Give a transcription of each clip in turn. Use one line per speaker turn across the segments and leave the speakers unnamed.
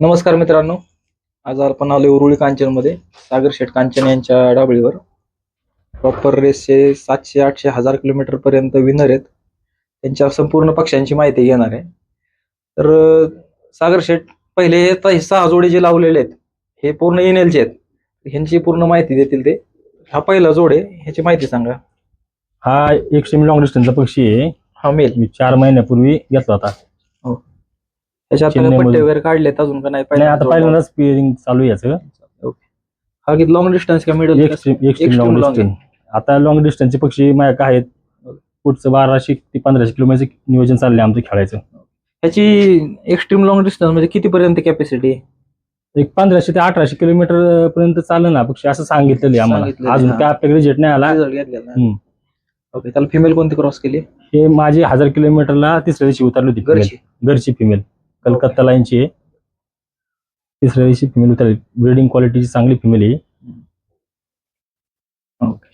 नमस्कार मित्रांनो. आज आपण आलो उरुळी कांचनमध्ये. सागर शेठ कांचन यांच्या डाबळीवर प्रॉपर रेसचे सातशे आठशे हजार किलोमीटर पर्यंत विनर आहेत. त्यांच्या संपूर्ण पक्षांची माहिती घेणार आहे. तर सागर शेठ पहिले हे सहा जोडे जे लावलेले आहेत हे पूर्ण इनेलचे आहेत. ह्यांची पूर्ण माहिती देतील ते. हा पहिला जोड आहे. ह्याची माहिती सांगा.
हा एकशे लॉंग डिस्टन्सचा पक्षी आहे.
हा मेल.
मी चार महिन्यापूर्वी घेतला होता.
त्याच्यात आता पट्टे वगैरे काढलेत अजून का नाही?
नाही आता पहिल्यांदाच चालू आहे याचं.
हा लॉंग डिस्टन्स का middle
extreme extreme
Extreme
long
long
distance आता लॉंग डिस्टन्सचे पक्षी माझ्या काय आहेत पुढचं बाराशे ते पंधराशे किलोमीटरचं नियोजन चाललंय आमचं खेळायचं.
ह्याची एक्स्ट्रीम लॉंग डिस्टन्स म्हणजे किती पर्यंत कॅपॅसिटी
एक पंधराशे ते अठराशे किलोमीटर पर्यंत चाललं ना पक्षी असं सांगितलेलं आहे आम्हाला. अजून. काय आपल्याकडे जेट नाही आला.
ओके त्याला फिमेल कोणती क्रॉस केली?
हे माझी हजार किलोमीटरला तिसऱ्या दिवशी उतरली होती
घरची.
फिमेल कलकत्ता लाईनची आहे. तिसऱ्या दिवशी फिमेल उतरली ब्रिडिंग क्वालिटीची चांगली फिमेल आहे.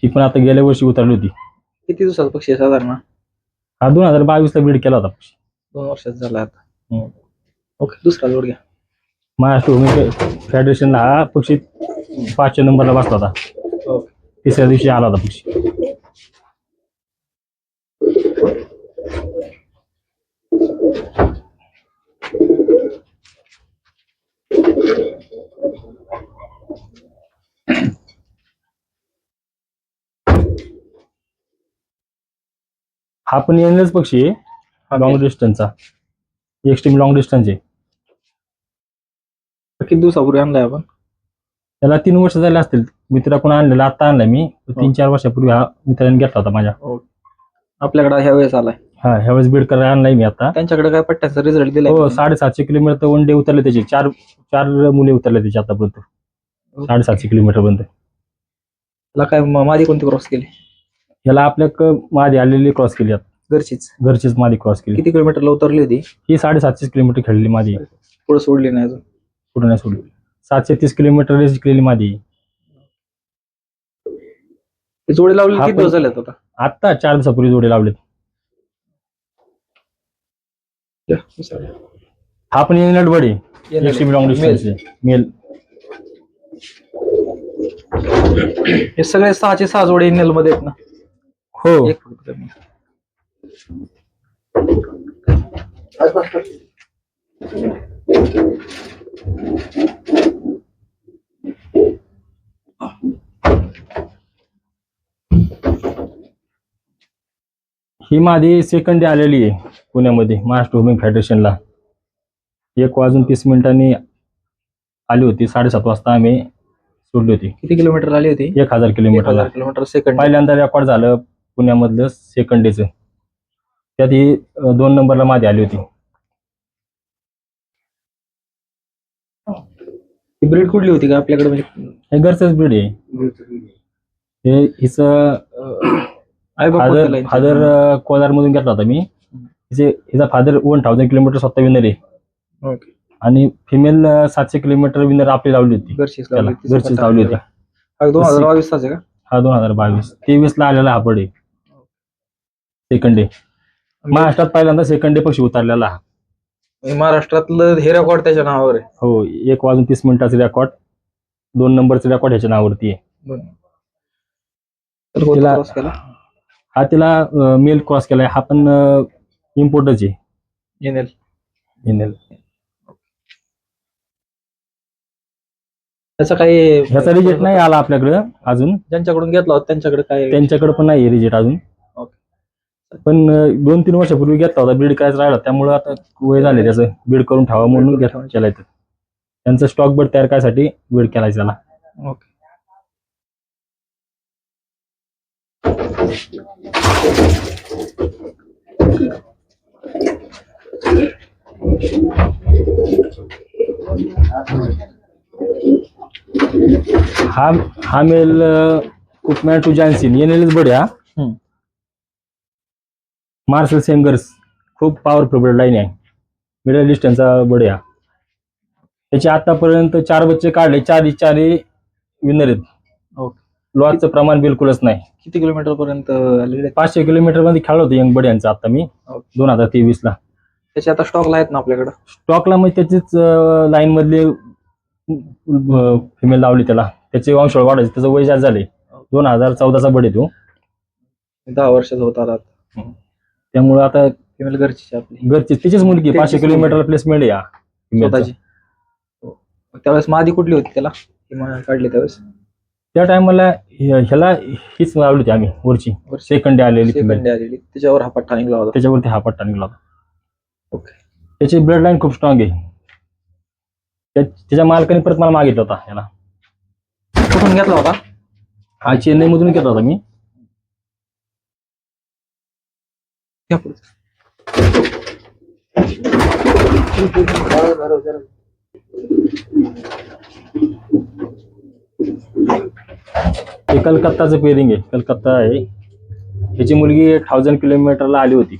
ही पण आता गेल्या वर्षी उतरली होती.
किती दिवसाचा पक्षी आहे साधारण?
हा दोन हजार बावीस ला ब्रीड केला होता पक्षी.
दोन वर्षात झाला आता.
हम्म.
ओके दुसरा जोड घ्या.
महाराष्ट्र भूमी फेडरेशनला हा पक्षी पाचव्या नंबरला बसला होता.
ओके
तिसऱ्या दिवशी आला होता पक्षी. हा पण येणारच पक्षी आहे.
हा
लॉंग. डिस्टन्सचा एक्स्ट्रीम लॉंग डिस्टन्स आहे.
किती दिवसापूर्वी आणलाय आपण?
त्याला तीन वर्ष झाले असतील. मित्र पण आणलेला आता आणलाय मी. तीन चार वर्षापूर्वी हा मित्राने घेतला होता माझ्या.
आपल्याकडे ह्या वेळेस आलाय.
हा ह्यावेळेस बीड करायला आणलाय मी आता.
त्यांच्याकडे काय पट्ट्याचा रिझल्ट दिलाय
हो? साडेसातशे किलोमीटर वन डे उतरले त्याचे. चार चार मुले उतरले त्याचे आतापर्यंत. साडेसातशे किलोमीटर पर्यंत.
त्याला काय माझी कोणती क्रॉस केली?
याला आपल्या मादी आलेली क्रॉस केली आता.
घरचीच?
घरचीच मादी क्रॉस केली.
किती किलोमीटरला उतरली होती?
ही साडेसातशे किलोमीटर खेळलेली मादी. आहे.
पुढे सोडली नाही अजून.
कुठं नाही सोडली. सातशे तीस किलोमीटर रेस केलेली मादी. आहे.
ते जोडे लावले
हा
किती
पण-
दिवस झाले आता?
आत्ता चार दिवसापूर्वी जोडे लावलेत. हा पण येणार बडी एकशे लॉंग डिस्टन्स मेल.
हे सगळे सहाचे सहा जोडे नेल मध्ये आहेत ना.
हो.
एक फक्त कमी.
ही माझी सेकंड डे आलेली आहे पुण्यामध्ये महाराष्ट्र होमिंग फेडरेशनला एक वाजून तीस मिनिटांनी आली होती साडेसात वाजता आम्ही सोडली होती.
किती किलोमीटर आली होती?
एक हजार
हजार किलोमीटर सेकंड
पहिल्यांदा रेकॉर्ड झालं पुण्यामधलं सेकंड डेचं त्यात ही दोन नंबरला माझी आली होती.
ब्रीड कुठली होती का आपल्याकडे? म्हणजे
हे घरचंच ब्रीड आहे. हे हिचं
आई बाप
फादर? फादर कोलार मधून घेतला होता मी. हिचे हिचा फादर वन थाउजंड किलोमीटर स्वतः विनर आहे.
ओके.
आणि फिमेल सातशे किलोमीटर विनर आपली लावली होती.
घरचीच
त्याला
लावली होती.
घरचीच लावली होती.
हा दोन हजार बावीस तास आहे का?
हा दोन हजार बावीस. तेवीस ला आलेला हा बडे. सेकंड डे महाराष्ट्रात पहिल्यांदा सेकंड डे पक्षी उतरलेला हा.
महाराष्ट्रातलं हे रेकॉर्ड त्याच्या नावावर आहे.
हो एक वाजून तीस मिनिटाचे रेकॉर्ड दोन नंबरचे रेकॉर्ड ह्याच्या नावावरती आहे.
बरं. तर कोणता
तिला-
cross केला?
हा तिला मेल क्रॉस केलाय. हा पण इम्पोर्टच आहे.
NL.
NL.
त्याचा काही
ह्याचा रिजेक्ट नाही आला आपल्याकडे अजून.
ज्यांच्याकडून घेतला होता त्यांच्याकडे काय
त्यांच्याकडे पण नाही रिजेक्ट अजून. पण दोन तीन वर्षापूर्वी घेतला होता. बीड करायचा राहिला त्यामुळे आता वय झाले त्याचं. बीड करून ठेवा म्हणून घेत केलाय. त्यांचा स्टॉक बर्ड तयार करायसाठी बीड केलाय त्याला.
ओके
हा हा मेल कुकमॅन टू जॉन्सिन येणेलच बड्या. मार्शल सेंगर्स खूप पॉवरफुल लाईन आहे. मिडल डिस्टन्सचा बड्या त्याचे आतापर्यंत चार बच्चे काढले चार चारही विनर आहेत.
ओके
लॉसचं प्रमाण बिलकुलच नाही.
किती किलोमीटर पर्यंत आलेले आहेत?
पाचशे किलोमीटरमध्ये खेळलो होतो यंग बड यांचा आता मी. दोन हजार तेवीस ला.
त्याचे आता स्टॉकला आहेत ना आपल्याकडे?
स्टॉकला मग त्याचीच लाईन मधले फिमेल लावली त्याला. त्याचे वंश वाढायचे त्याचं वय जास्त झाले. दोन हजार चौदाचा बड आहे तो.
दहा वर्षाचा होता आता.
त्यामुळे आता
फिमेल घरची आपली.
घरची तिचीच मुलगी आहे. पाचशे किलोमीटर प्लेसमेंट या female चं.
स्वतःची. हो. त्यावेळेस मादी कुठली होती त्याला? काढली त्यावेळेस?
त्या टायमाला ह्याला हीच लावली होती आम्ही वरची. सेकंड डे आलेली
सेकंड आलेली. त्याच्यावर हा पट्टा निघला होता.
त्याच्यावरती हा पट्टा निघाला होता.
ओके.
त्याची ब्लड लाईन खूप स्ट्रॉंग आहे. त्या- त्याच्या मालकाने परत मला मागितला होता याला
कुठून घेतला होता?
हा चेन्नई मधून घेतला होता मी.
पुढे.
हे? कलकत्ताचं पेरिंग आहे. कलकत्ता आहे. ह्याची मुलगी थाउजंड किलोमीटरला आली होती.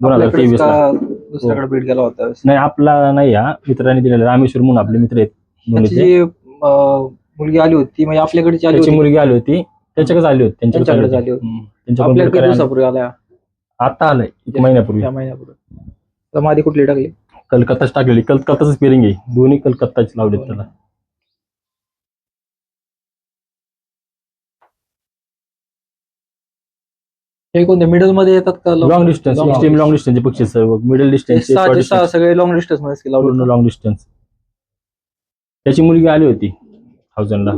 दोन हज़ार तेवीस
दुसऱ्याकडे बीट गेला होता?
नाही आपला नाही हा. मित्रांनी दिलेला. रामेश्वर म्हणून आपले मित्र आहेत.
त्याची
दोन्हीचे.
जी अं, मुलगी आली होती. म्हणजे आपल्याकडची आली
त्याची
होती.
मुलगी आली होती. त्याच्याकडेच आली होती.
त्यांच्याकडे
आली
होती.
हम्म. त्यांच्याकडून
आपल्याकडे किती
करायला-
दिवसापूर्वी आल्या?
आता आलंय एक महिन्यापूर्वी.
या महिन्यापूर्वी. तर मादी कुठली टाकली?
कलकत्ताच टाकलेली. कलकत्ताच पेरिंग आहे. दोन्ही कलकत्ताची लावले त्याला.
हे कोणते? मिडलमध्ये येतात का
लॉंग डिस्टन्स एक्स्ट्रीम लॉंग डिस्टन्सचे पक्षी सर्व मिडल डिस्टन्स
सहाचे सहा सगळे लॉंग डिस्टन्समध्ये लावले
लॉंग डिस्टन्स त्याची मुलगी आली होती थाउजंडला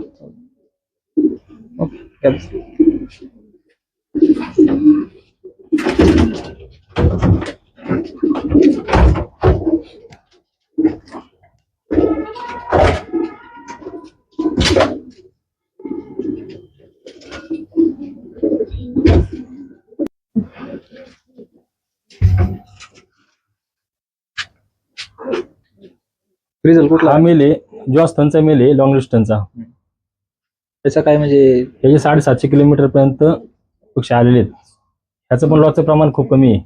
रिझल्ट कुठला?
हा मेल आहे जॉस्थनचा मेल आहे लॉंग डिस्टन्सचा
त्याचा काय म्हणजे?
त्याचे साडेसातशे किलोमीटर पर्यंत पक्षी आलेले आहेत. ह्याचं पण लॉसचं प्रमाण खूप कमी आहे.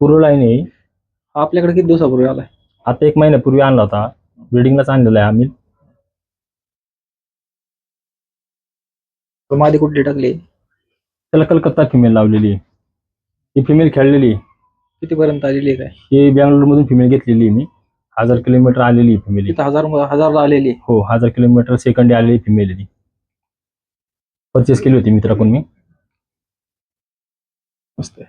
पूर्व लाईन आहे
हा आपल्याकडे किती दिवसापूर्वी आलाय?
आता एक महिन्यापूर्वी आणला होता. ब्रिडिंगलाच आणलेला आहे आम्ही.
मादी कुठली टाकली?
त्याला कलकत्ता फिमेल लावलेली आहे. ही फिमेल खेळलेली आहे.
किती पर्यंत आलेली आहे काय?
ही बँगलोरमधून फिमेल घेतलेली आहे मी. हजार किलोमीटर आलेली आहे फिमेल
तिथं हजार हजार आलेली आहे.
हो हजार किलोमीटर सेकंड आलेली फिमेल आहे ती परचेस केली होती मित्राकडून मी.
आहे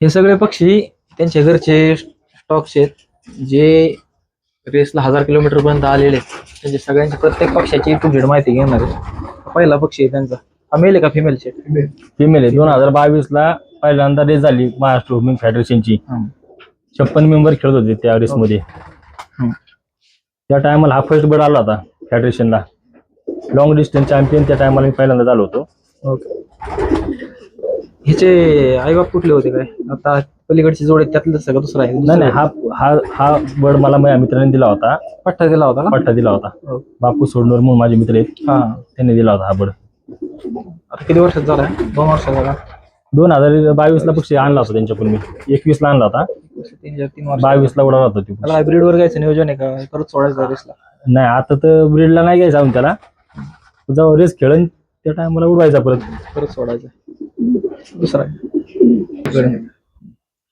हे सगळे पक्षी त्यांच्या घरचे स्टॉक्स आहेत जे रेसला हजार किलोमीटर पर्यंत आलेले आहेत. म्हणजे सगळ्यांची प्रत्येक पक्षाची टू झेड माहिती घेणार आहे. पहिला पक्षी आहे त्यांचा. हा मेल आहे का फिमेल चे?
फिमेल आहे. दोन हजार बावीस ला पहिल्यांदा रेस झाली महाराष्ट्र वुमेन फेडरेशनची छप्पन मेंबर खेळत होते त्या रेसमध्ये
हम्म.
त्या टायमाला हा फर्स्ट बर्ड आला होता फेडरेशनला लॉंग डिस्टन्स चॅम्पियन त्या टायमाला मी पहिल्यांदा झालो होतो.
ओके ह्याचे आईबाप कुठले होते काय? आता पलीकडची जोड आहे त्यातलं सगळं दुसरा आहे.
नाही नाही हा हा हा बर्ड मला माझ्या मित्राने दिला होता.
पट्टा दिला होता का?
पट्टा दिला होता. बापू सोडणवर म्हणून माझे मित्र आहेत.
हा.
त्यांनी दिला होता हा बर्ड
आता किती वर्षात झालाय दोन वर्षाचा का
दोन हजार बावीस ला पक्षी आणला होता त्यांच्याकडून मी. एकवीस ला आणला होता.
तीन तीन वर्ष
बावीस ला उडाला होता तो
त्याला हायब्रिड वर घ्यायचं नियोजन आहे का? परत सोडायचं रेसला
नाही आता तर ब्रीडला नाही घ्यायचा आम्ही त्याला. जेव्हा रेस खेळन त्या टायमाला उडवायचा परत.
परत सोडायचं. दुसरा.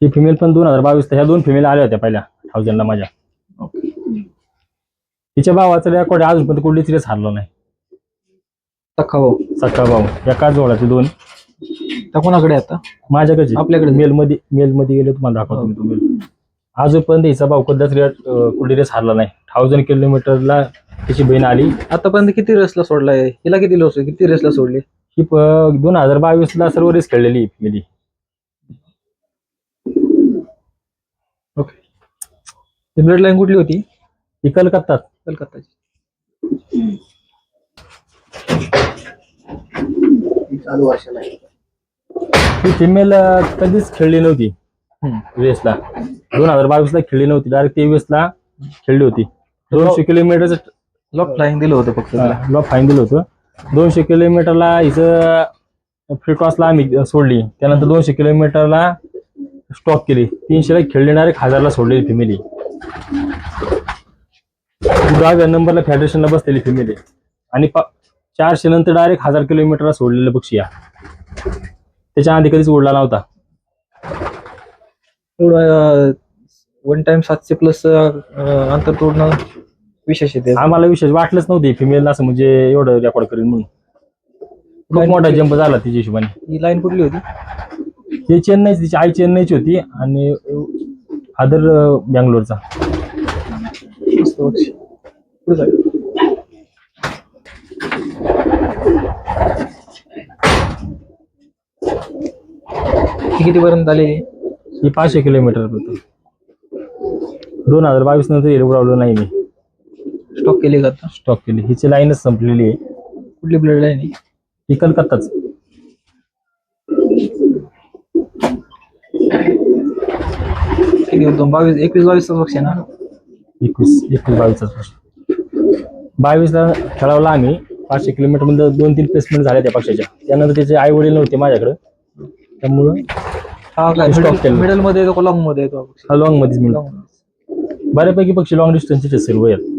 ही फिमेल पण दोन हजार बावीस ह्या दोन फिमेल आल्या होत्या पहिल्या थाउजंडला माझ्या. तिच्या भावाचं रेकॉर्ड अजूनपर्यंत कुठलीच रेस हारलो नाही.
सख्खा भाऊ.
सख्खा भाऊ. एकाच जोडाचे दोन.
त्या कोणाकडे आता?
माझ्याकडे
आपल्याकडे.
मेल मध्ये मेल मध्ये गेले तुम्हाला दाखवतो मी तो मेल. अजूनपर्यंत हिचा भाऊ कदाच रेट कुठली रेस हारला नाही. थाउजंड किलोमीटरला तिची बहीण आली.
आतापर्यंत किती रेसला सोडलाय? हिला किती लोस किती रेसला सोडली?
ही प- दोन हजार बावीस ला सर्व रेस खेळलेली फिमेली
ओके ब्लड लाईन कुठली होती?
ही कलकत्तात
कलकत्ताची.
ही फिमेल कधीच खेळली नव्हती. रेसला दोन हजार बावीस ला खेळली नव्हती. डायरेक्ट तेवीस ला खेळली होती. दोनशे किलोमीटरचं
लॉक फ्लाईंग दिलं होतं फक्त.
लॉक फाईन दिलं होतं. दोनशे किलोमीटरला हिचं फ्री टॉसला आम्ही सोडली. त्यानंतर दोनशे किलोमीटरला स्टॉप केली. तीनशेला खेळली डायरेक्ट हजारला सोडलेली फिमेली दहाव्या नंबरला फेडरेशनला बसलेली फिमेल आणि पा- चारशे नंतर डायरेक्ट हजार किलोमीटरला सोडलेलं पक्षी या त्याच्या आधी कधीच उडला नव्हता.
एवढं वन टाइम सातशे प्लस अंतर तोडणं. विशेष आहे त्याचं.
आम्हाला विशेष वाटलंच नव्हते फिमेल असं म्हणजे एवढं रेकॉर्ड करेल म्हणून. खूप मोठा जंप झाला तिच्या हिशोबाने.
ही लाईन कुठली होती?
ते चेन्नई तिची आई चेन्नईची होती आणि फादर बँगलोरचा.
मस्त बक्षी. पुढे जाऊ. ही कितीपर्यंत आलेली?
ही पाचशे किलोमीटर होतं दोन हजार बावीस नंतर उडवलं नाही मी.
स्टॉक केली का आता?
स्टॉप केली. हिची लाईनच संपलेली आहे.
कुठली ब्लड लाईन आहे?
ही कलकत्ताच
किती होतो बावीस एकवीस बावीस पक्ष आहे ना?
एकवीस एकवीस बावीसचा प्रश्न बावीसला खेळवला आम्ही. पाचशे किलोमीटरमध्ये दोन तीन प्लेसमेंट झाल्या त्या पक्षाच्या. त्यानंतर त्याचे आई वडील नव्हते माझ्याकडे. त्यामुळं
हा काय
केलं.
मिडलमध्ये येतो लॉंगमध्ये येतो हा पक्षी
लॉंग मध्येच मिळतो. बऱ्यापैकी पक्षी लॉंग डिस्टन्सचे सर्व आहेत.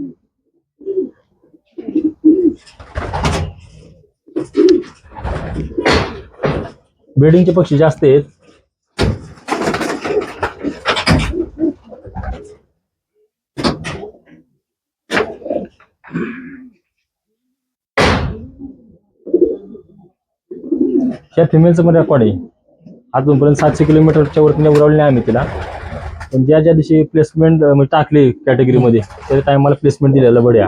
ब्रिडिंगचे पक्षी जास्त आहेत. त्या फिमेलचं पण रेकॉर्ड आहे अजूनपर्यंत सातशे किलोमीटरच्या वरती उडवले नाही आम्ही तिला. पण ज्या ज्या दिवशी प्लेसमेंट म्हणजे टाकली कॅटेगरीमध्ये त्या टायमाला प्लेसमेंट दिलेलं बड्या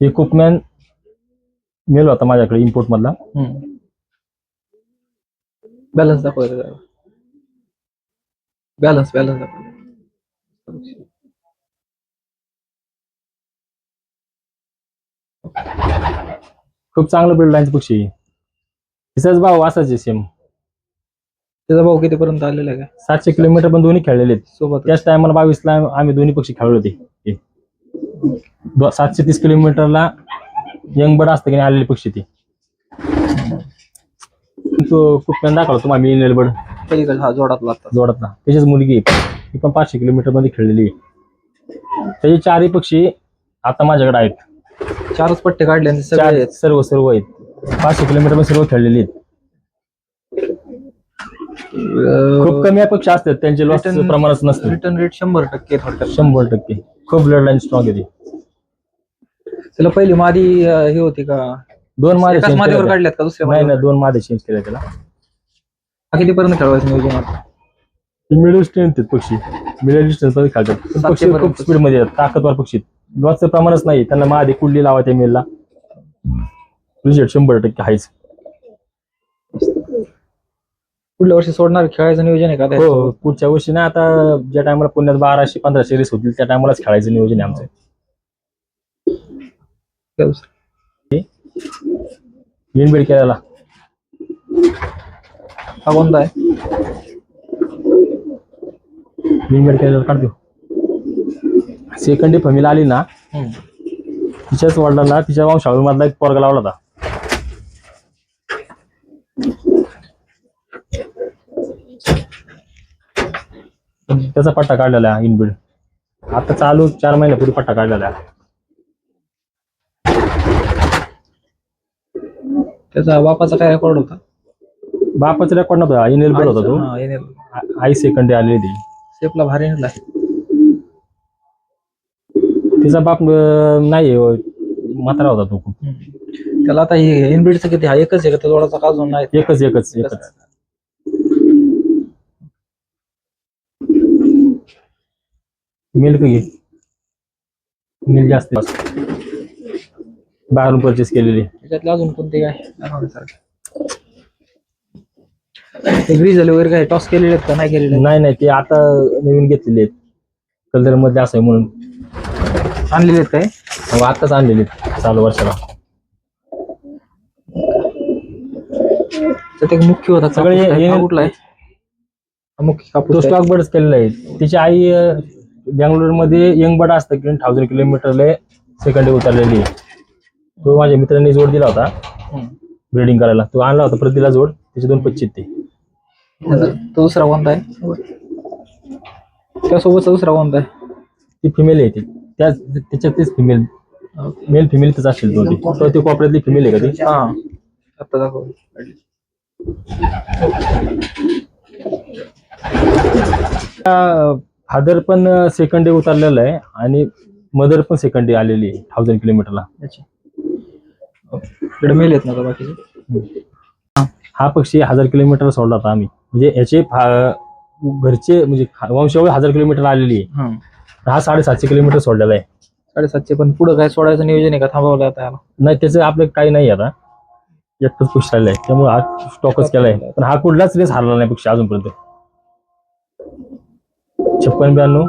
ही कुकमॅन मेल होता माझ्याकडे इम्पोर्ट मधला.
बॅलन्स दाखवायचं बॅलन्स बॅलन्स दाखव
खूप चांगलं बिल्ड लाईनचं पक्षी. तिचाच भाव असाच आहे सेम
त्याचा भाऊ कितीपर्यंत आलेला आहे काय
सातशे किलोमीटर पण दोन्ही खेळलेले
सोबत
त्याच टायमाला बावीसला आम्ही दोन्ही पक्षी खेळले होते. सातशे तीस किलोमीटरला यंग बर्ड असतं की नाही आलेले पक्षी ते? तो कुकमॅन दाखवला तुम्हाला मी नेल बर्ड
पलीकडे हा जोडात लागतात
जोडातला. त्याचीच मुलगी आहे. ती पण पाचशे किलोमीटरमध्ये खेळलेली आहे. त्याचे चारही पक्षी आता माझ्याकडे आहेत.
चारच पट्टे काढले आणि सगळे
चार
आहेत.
सर्व सर्व आहेत. पाचशे किलोमीटरमध्ये सर्व खेळलेली आहेत. खूप कमी पक्षी असतात त्यांचे लॉस
Return-
प्रमाणच नसतं.
रिटर्न रेट शंभर टक्के थोडक्यात
शंभर टक्के. खूप ब्लड लाईन स्ट्रॉंग आहे ती.
त्याला पहिली मादी अं, हे होती का?
दोन मादे
एकाच
change
मादीवर
केल्या
काढल्यात का दुसऱ्या
त्या. नाही
मादीवर?
नाही दोन मादे चेंज केले त्याला.
हा कितीपर्यंत खेळवायचं नियोजन आता?
मिडल स्ट्रेंथ आहेत पक्षी. मिडल डिस्टन्समध्ये खेळतात. पण पक्षी
सातशेपर्यंत.
खूप स्पीडमध्ये आहेत. ताकदवार पक्षी लॉसचं प्रमाणच नाही. त्यांना मादे कुंडली लावा त्या मेलला रिजेक्ट शंभर टक्के आहेच.
पुढल्या वर्षी सोडणार खेळायचं नियोजन आहे का?
हो? पुढच्या वर्षी ना आता ज्या टायमाला पुण्यात बाराशे पंधराशे रेस होतील त्या टायमालाच खेळायचं नियोजन आहे आमचं.
काय दुसरं?
विनबेड केल्याला.
हा कोणता आहे?
विनबेड केल्याला काढतो सेकंड फॅमिली आली ना. तिच्याच वडिलांना तिच्या वंशावळीमधला एक पोरगा लावला होता. त्याचा पट्टा काढलेला इनबिल्ड आता चालू चार महिन्यापूर्वी पट्टा काढलेला
त्याचा बापाचा काय रेकॉर्ड होता?
बापाचा रेकॉर्ड नव्हता. इनेल बिल होता. तो
हा, NL.
आई सेकंड आलेली. ती
शेपला भारी निघला
तिचा बाप अं, नाही अं, म्हातारा होता तो खूप.
त्याला आता हे इनबिल्डचं किती हा एकच आहे का? जोडाचा का अजून नाही?
एकच एकच. एकच. मिल्क घे. मिल्क जास्त. बाहेरून परचेस केलेली.
त्याच्यातले अजून कोणते काय? दाखवण्यासारखे ते ग्रीजले वगैरे काय? टॉस केलेले आहेत का? नाही केलेले?
नाही नाही ते आता नवीन घेतलेले आहेत. कलरमध्ये असं म्हणून.
आणलेले आहेत काय?
अहो, आताच आणलेले आहेत चालू वर्षाला.
त्यात एक मुख्य होता
सगळे? हे-
हा कुठला आहे? हा मुख्य
तो
कापूस आहे.
स्टॉक बर्डच केलेला आहे. तिची आई बँगलोरमध्ये यंग बर्ड असतं की थाउजंड किलोमीटरला सेकंड उतरलेली आहे. तो माझ्या मित्रांनी जोड दिला होता. ब्रिडिंग करायला. तो आणला होता परत दिला जोड. त्याचे दोन पच्चीस ते.
त्याचा- तो दुसरा कोणता आहे? त्यासोबतचा दुसरा कोणता आहे?
ती फिमेल आहे ती. त्या त्याच्यात तेच फिमेल मेल फिमेल तच असेल तो ती तो ती कोपऱ्यातली फिमेल आहे का ती?
हा. आता दाखव.
फादर पण सेकंड डे उतरलेला आहे आणि मदर पण सेकंड डे आलेली आहे थाउजंड किलोमीटरला
अच्छा. इकडे मेल आहेत ना बाकीचे?
हा. पक्षी हजार किलोमीटर सोडला होता आम्ही. म्हणजे याचे घरचे म्हणजे वंशावळ हजार किलोमीटर आलेली आहे. हा. साडेसातशे किलोमीटर सोडलेला आहे.
साडेसातशे पण पुढं काय सोडायचं नियोजन आहे का? थांबवलं आता
नाही त्याचं आपलं काही नाही आता. एकटंच पक्षी राहिलं आहे. त्यामुळे हा स्टॉकच केलाय. पण हा कुठलाच रेस हारला नाही पक्षी अजूनपर्यंत. छप्पन ब्याण्णव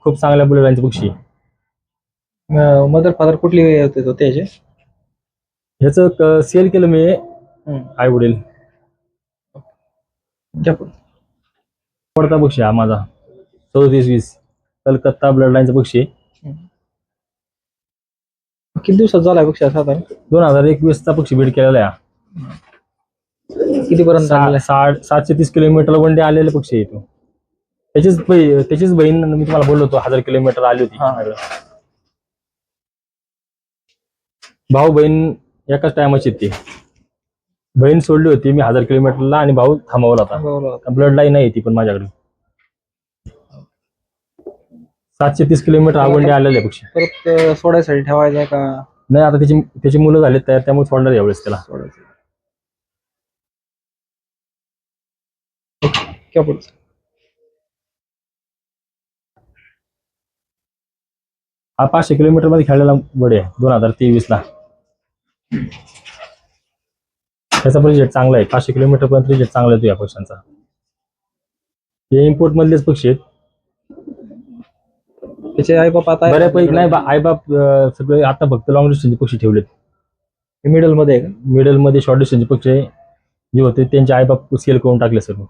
खूप चांगल्या बुलेटांचे पक्षी.
मदर फादर कुठली होते त्याचे?
ह्याचं सेल केलं मी आई वडील आवडता पक्षी हा माझा. चौतीस वीस. कलकत्ता ब्लड लाईनचा पक्षी.
किती दिवसात झालाय पक्षी साधारण?
दोन हजार एकवीस चा पक्षी बीड केलेला आहे.
किती पर्यंत
सा- साठ सातशे तीस किलोमीटर वन डे आलेला पक्षी आहे तो. त्याचीच त्याचीच बहीण मी तुम्हाला बोललो होतो हजार किलोमीटर आली होती. भाऊ बहीण एकाच टायमाची ती. बहीण सोडली होती मी हजार किलोमीटरला आणि भाऊ थांबवला होता. ब्लड लाईन नाही ती पण माझ्याकडे. सातशे तीस किलोमीटर आवडले आलेले पक्षी.
परत अं, सोडायसाठी ठेवायचा का?
नाही आता त्याची त्याची मुलं झाले तयार त्यामुळे सोडणार यावेळेस त्याला
सोडायचं. क्या पुढचं?
हा पाचशे किलोमीटरमध्ये खेळलेला बडे आहे दोन हजार तेवीस ला त्याचा पण रिजेक्ट चांगला आहे पाचशे किलोमीटर पर्यंत रिजेक्ट चांगला येतो या पक्ष्यांचा. हे इम्पोर्ट मधलेच पक्षी आहेत.
त्याचे आई बाप आता
बऱ्यापैकी नाही बा आईबाप अं, सगळे आता फक्त लॉंग डिस्टन्सचे पक्षी ठेवलेत.
मिडलमध्ये आहे का?
मिडलमध्ये शॉर्ट डिस्टन्सचे पक्षी जे होते त्यांचे आईबाप सेल करून टाकले सर्व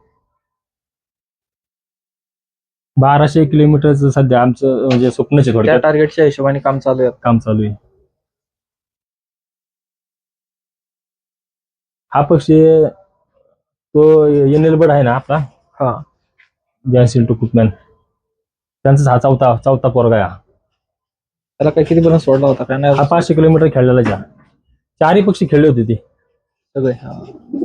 बाराशे किलोमीटरचं सध्या आमचं म्हणजे स्वप्नच आहे
त्या
थोडक्यात
टार्गेटच्या हिशोबाने काम चालू आहे.
काम चालू आहे. हा पक्षी तो एनएल बर्ड आहे ना आपला?
हा.
जॅन्सिल टू कुकमॅन. त्यांचा हा चौथा चौथा पोरगा आहे हा.
त्याला काय किती पर्यंत सोडला होता? काय
हा
नाही
पाचशे किलोमीटर खेळलेला ज्या चारही पक्षी खेळले होते ते.
सगळे हा.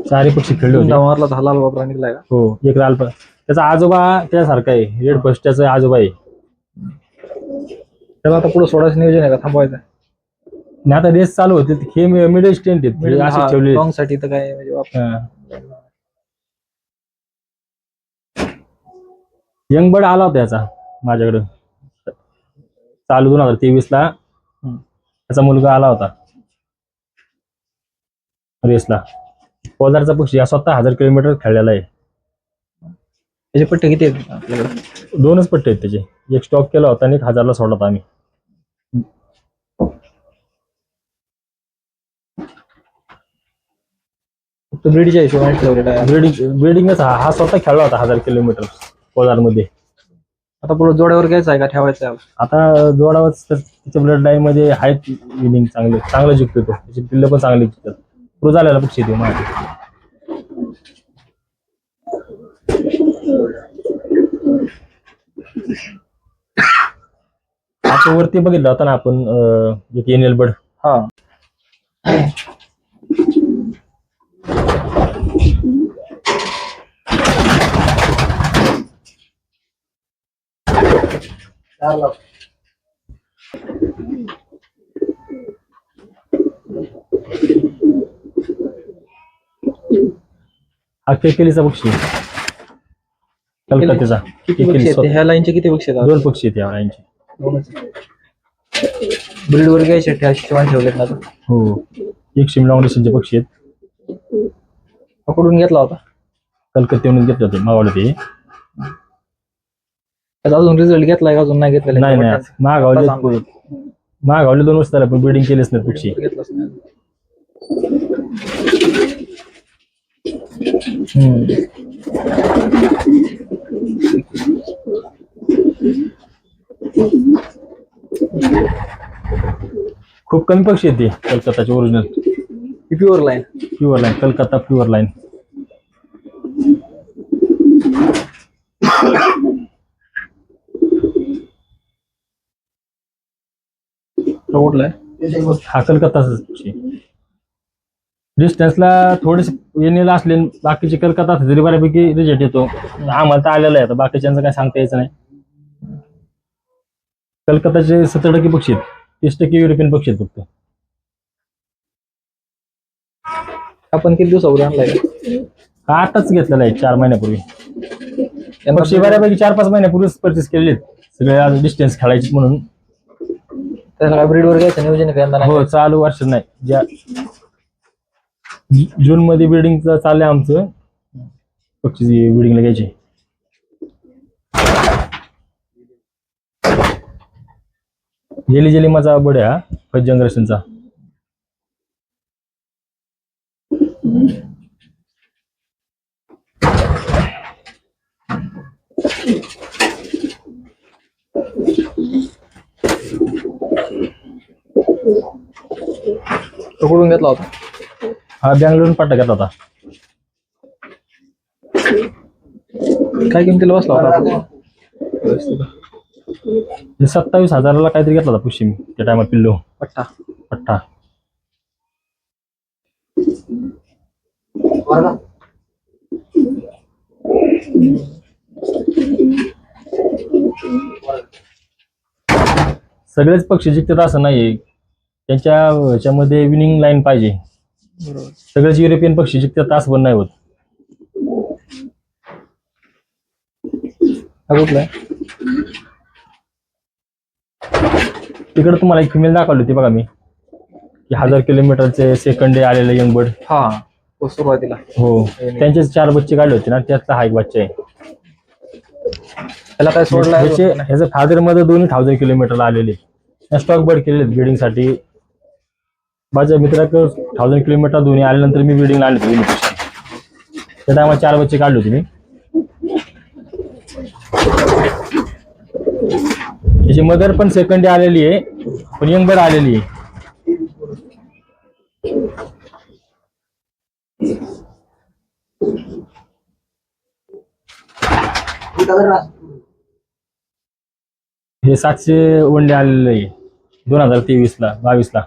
चारही पक्षी खेळले होते.
डावारला दहा लाल बाबरा निघलाय का?
हो एक लाल प- त्याचा आजोबा त्यासारखा आहे. रेड बस्ट्याचा आजोबा आहे.
त्याला आता पुढे सोडायचं नियोजन आहे का? थांबवायचं
आणि आता रेस चालू होते हे मिडल स्टेंट आहेत असे ठेवले
लॉंगसाठी तर काय म्हणजे
यंग बर्ड आला होता याचा माझ्याकडे. चालू दोन हजार तेवीस ला. त्याचा मुलगा आला होता. रेसला. पोदारचा पक्षी हा स्वतः हजार किलोमीटर खेळलेला आहे.
त्याचे पट्टे किती आहेत आपल्याकडे?
दोनच पट्टे आहेत त्याचे. एक स्टॉप केला होता आणि एक हजारला सोडला होता आम्ही.
फक्त ब्रिडच्या हिशोबाने ठेवलेला आहे.
ब्रिडिंग ब्रिडिंगच हा हा स्वतः खेळला होता हजार किलोमीटर पोदारमध्ये
आता पुढे जोड्यावर घ्यायचं आहे का? ठेवायचं आहे.
आता जोडावच तर तिच्या ब्लड लाईन मध्ये आहेत विनिंग चांगले चांगलं जिंकतो तो. त्याची पिल्लं पण चांगली जिंकतात. प्रो झालेला पक्षी ते माझ्या आता वरती बघितलं होता ना आपण अं, एक एनियल बर्ड
हा.
हा केकेलीचा पक्षी.
किती पक्षी आहेत? ह्या लाईनचे किती पक्षी आहेत?
दोन पक्षी आहेत या
दोनच. ब्रीड वर घ्यायचे ठेवलेत ना आता.
हो. एक शिमला पक्षी आहेत.
पकडून घेतला होता.
कलकत्त्याहून घेतले होते मागवले ते.
त्याचा अजून रिझल्ट घेतलाय का अजून नाही घेतलेला
नाही नाही महागावले दोन वर्ष झाले पण बिल्डिंग केलेच नाही पक्षी
घेतलाच नाही. हम्म.
खूप कमी पक्षी आहेत ते कलकत्ताचे original
pure line.
Pure line Calcutta pure line. हा कलकत्ता डिस्टन्सला थोडेसे येणेला असले बाकीचे कलकत्ता असले तरी बऱ्यापैकी रिजेक्ट येतो. आम्हाला तर आलेलं आहे बाकीच्यांचं काय सांगता यायचं नाही. कलकत्ताचे सत्तर टक्के पक्षी आहेत. तीस टक्के युरोपियन पक्षी आहेत फक्त.
आपण किती दिवसापूर्वी आणलाय? का?
आताच घेतलेला आहे चार महिन्यापूर्वी. पक्षी बऱ्यापैकी चार पाच महिन्यापूर्वीच परचेस केलेले सगळे आज डिस्टन्स खेळायचे म्हणून.
त्याला ब्रीडवर घ्यायचं नियोजन आहे का यंदा नाही
हो चालू वर्ष नाही. ज्या जून मध्ये बिल्डिंग चाललंय आमचं. पक्षी बिल्डिंगला घ्यायची. जेली जेली माझा बडे हा फर्स्ट जनरेशनचा
तो कुठून घेतला होता?
हा बँगलोरून पट्टा घेतला होता.
काय किमतीला बसला होता?
सत्तावीस हजाराला काहीतरी घेतला होता पुशी मी त्या टायमात पिल्लो.
पट्टा.
पट्टा. सगळेच पक्षी जिंकतात असं नाही त्यांच्या ह्याच्यामध्ये विनिंग लाईन पाहिजे.
बरोबर.
सगळेच युरोपियन पक्षी जिंकतात असं पण नाही होत.
हा कुठला? आहे
तिकडे तुम्हाला एक फिमेल दाखवली होती बघा मी. की हजार किलोमीटरचे सेकंड डे आलेले यंग बर्ड
हा तो सुरुवातीला.
हो. त्यांचे चार बच्चे काढले होते ना त्यातला हा एक बच्चा आहे.
त्याला काय सोडलाय
ह्याचे ह्याचं फादरमध्ये दोन्ही थाउजंड किलोमीटरला आलेले. स्टॉक बर्ड केलेले ब्रिडिंगसाठी. माझ्या मित्राकडे थाउजंड किलोमीटर दोन्ही आल्यानंतर मी ब्रिडिंग आणले होते त्या टायमा चार बच्चे काढले होते मी. त्याची मदर पण सेकंड डे आलेली आहे पण यंग बर्ड आलेली आहे. हे सातशे वनडे आलेले आहे दोन हजार तेवीस ला बावीस ला